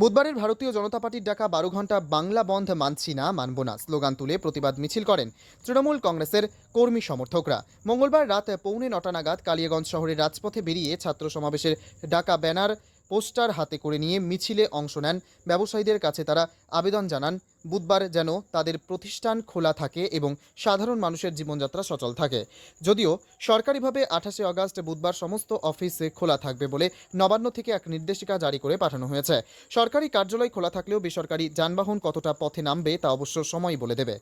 বুধবারের ভারতীয় জনতা পার্টির ডাকা বারো ঘণ্টা বাংলা বন্ধ মানছি না, মানব না স্লোগান তুলে প্রতিবাদ মিছিল করেন তৃণমূল কংগ্রেসের কর্মী সমর্থকরা। মঙ্গলবার রাত পৌনে নটা নাগাদ কালিয়াগঞ্জ শহরের রাজপথে বেরিয়ে ছাত্র সমাবেশের ডাকা ব্যানার পোস্টার হাতে করে নিয়ে মিছিলে অংশ নেন। ব্যবসায়ীদের কাছে তারা আবেদন জানান, বুধবার যেন তাদের প্রতিষ্ঠান খোলা থাকে এবং সাধারণ মানুষের জীবনযাত্রা সচল থাকে। যদিও সরকারিভাবে আঠাশে আগস্ট বুধবার সমস্ত অফিস খোলা থাকবে বলে নবান্ন থেকে এক নির্দেশিকা জারি করে পাঠানো হয়েছে। সরকারি কার্যালয় খোলা থাকলেও বেসরকারি যানবাহন কতটা পথে নামবে তা অবশ্য সময় বলে দেবে।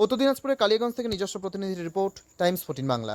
উত্তর দিনাজপুরের কালিয়াগঞ্জ থেকে নিজস্ব প্রতিনিধির রিপোর্ট, টাইমস ফোর্টিন বাংলা।